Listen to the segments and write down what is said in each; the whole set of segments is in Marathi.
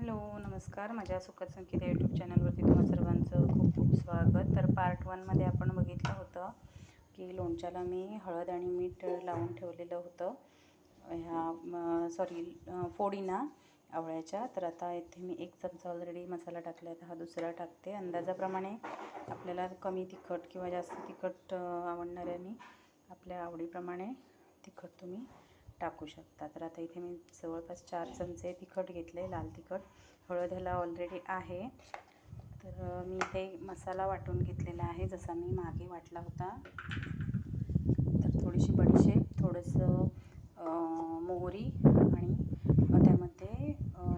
हॅलो नमस्कार. माझ्या सुखद संकेत यूट्यूब चॅनलवरती तुम्हा सर्वांचं खूप खूप स्वागत. तर पार्ट वनमध्ये आपण बघितलं होतं की लोणच्याला मी हळद आणि मीठ लावून ठेवलेलं होतं. ह्या सॉरी फोडीना आवळ्याच्या. तर आता इथे मी एक चमचा ऑलरेडी मसाला टाकला आहे तर हा दुसरा टाकते. अंदाजाप्रमाणे आपल्याला कमी तिखट किंवा जास्त तिखट अं, आवडणाऱ्यांनी आपल्या आवडीप्रमाणे तिखट तुम्ही टाकू शकता तर आता इथे मी जवळपास चार चमचे तिखट घेतले लाल तिखट. हळद ह्याला ऑलरेडी आहे. तर मी इथे मसाला वाटून घेतलेला आहे जसा मी मागे वाटला होता. तर थोडीशी बडीशेप थोडंसं मोहरी आणि त्यामध्ये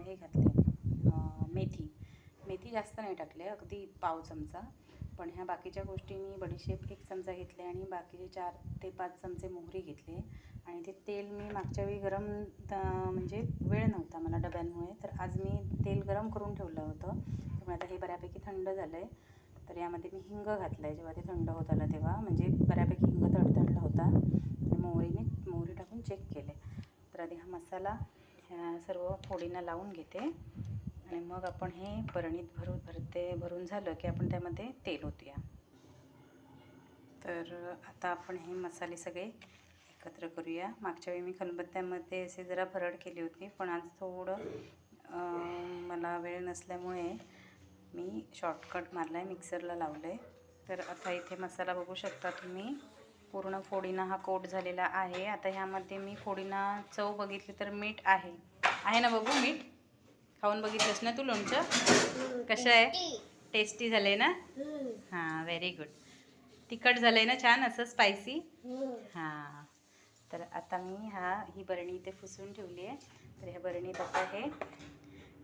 हे घातले. मेथी. मेथी जास्त नाही टाकले अगदी पाव चमचा. पण ह्या बाकीच्या गोष्टी मी बडीशेप एक चमचा घेतले आणि बाकीचे चार ते पाच चमचे मोहरी घेतले. आणि ते तेल मी मागच्या वेळी गरम म्हणजे वेळ नव्हता मला डब्यांमुळे. तर आज मी तेल गरम करून ठेवलं होतं. त्यामुळे आता हे बऱ्यापैकी थंड झालं आहे तर यामध्ये मी हिंग घातलं आहे जेव्हा ते थंड होत आलं तेव्हा. म्हणजे बऱ्यापैकी हिंग तडतडला होता. आणि मोहरीने मोहरी टाकून चेक केले. तर आधी हा मसाला ह्या सर्व फोडींना लावून घेते. आणि मग आपण हे बरणीत भरून भरते भरून झालं की आपण त्यामध्ये तेल ओतूया. तर आता आपण हे मसाले सगळे एकत्र करूया. मागच्या वेळी मी खलबत्त्यामध्ये असे जरा भरड केली होती पण आज थोडं मला वेळ नसल्यामुळे मी शॉर्टकट मारला आहे मिक्सरला लावलं आहे तर आता इथे मसाला बघू शकता तुम्ही. पूर्ण फोडीना हा कोट झालेला आहे. आता ह्यामध्ये मी फोडीना चव बघितली तर मीठ आहे. आहे ना बघू मीठ? खाऊन बघितलंस ना तू लोणचं? कसं आहे? टेस्टी झालं आहे ना? हां व्हेरी गुड तिखट झालं आहे ना छान असं स्पायसी हां. तर आता मी हा ही बरणी इथे फुसून ठेवली आहे. तर ह्या बरणीत आता हे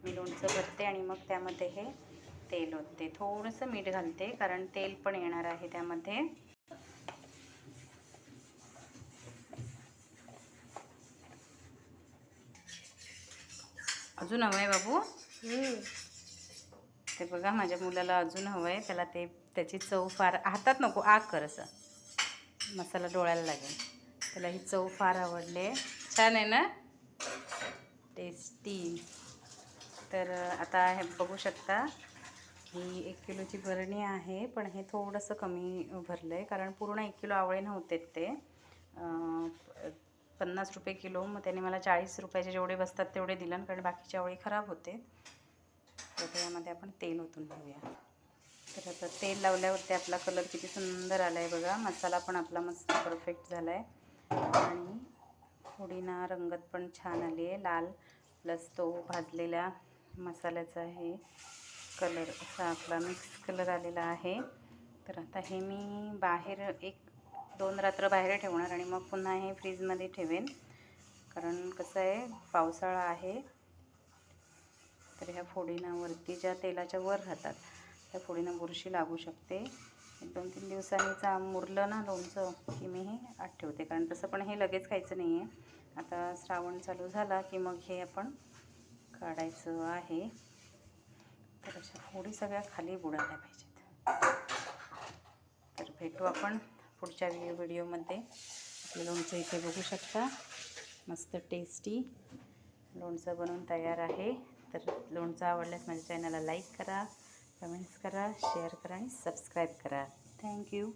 मी लोणचं भरते आणि मग त्यामध्ये हे तेल होते थोडंसं मीठ घालते कारण तेल पण येणार आहे त्यामध्ये. अजून हवं आहे बाबू ते बघा माझ्या मुलाला अजून हवं आहे त्याला ते त्याची चव फार हातात नको आग कर असं. मसाला डोळ्याला लागेल. त्याला ही चव फार आवडले. छान आहे ना? टेस्टी तर आता हे बघू शकता ही एक किलोची बरणी आहे पण हे थोडंसं कमी भरलं आहे कारण पूर्ण एक किलो आवळे नव्हते ते. पन्नास रुपये किलो. मग त्याने मला चाळीस रुपयाचे जेवढे बसतात तेवढे दिलं कारण बाकीचे आवळी खराब होते. तर त्यामध्ये आपण तेल ओतून घेऊया. तर आता तेल लावल्यावरती आपला कलर किती सुंदर आला आहे बघा. मसाला पण आपला मस्त परफेक्ट झाला आहे आणि फोडीना रंगत पण छान आली आहे. लाल प्लस तो भाजलेल्या मसाल्याचा हे कलर असा आपला मिक्स कलर आलेला आहे. तर आता हे मी बाहेर एक दोन रात्र बाहेर ठेवणार आणि मग पुन्हा हे फ्रीजमध्ये ठेवेन. कारण कसं आहे पावसाळा आहे. तर ह्या फोडीनावरती ज्या तेलाच्या वर राहतात त्या फोडीना बुरशी लागू शकते. एक दोन तीन दिवसांनी चा मुरलं ना लोणचं की मी हे आत ठेवते. कारण तसं पण हे लगेच खायचं नाही आहे आता श्रावण चालू झाला की मग हे आपण काढायचं आहे. तर अशा फोडी सगळ्या खाली बुडायला पाहिजेत. तर भेटू आपण. पुढच्या व्हिडिओ व्हिडिओमध्ये. आपलं लोणचं इथे बघू शकता. मस्त टेस्टी लोणचं बनवून तयार आहे. तर लोणचं आवडल्यास माझ्या चॅनलला लाईक करा कमेंट्स करा शेअर करा आणि सबस्क्राईब करा. थँक्यू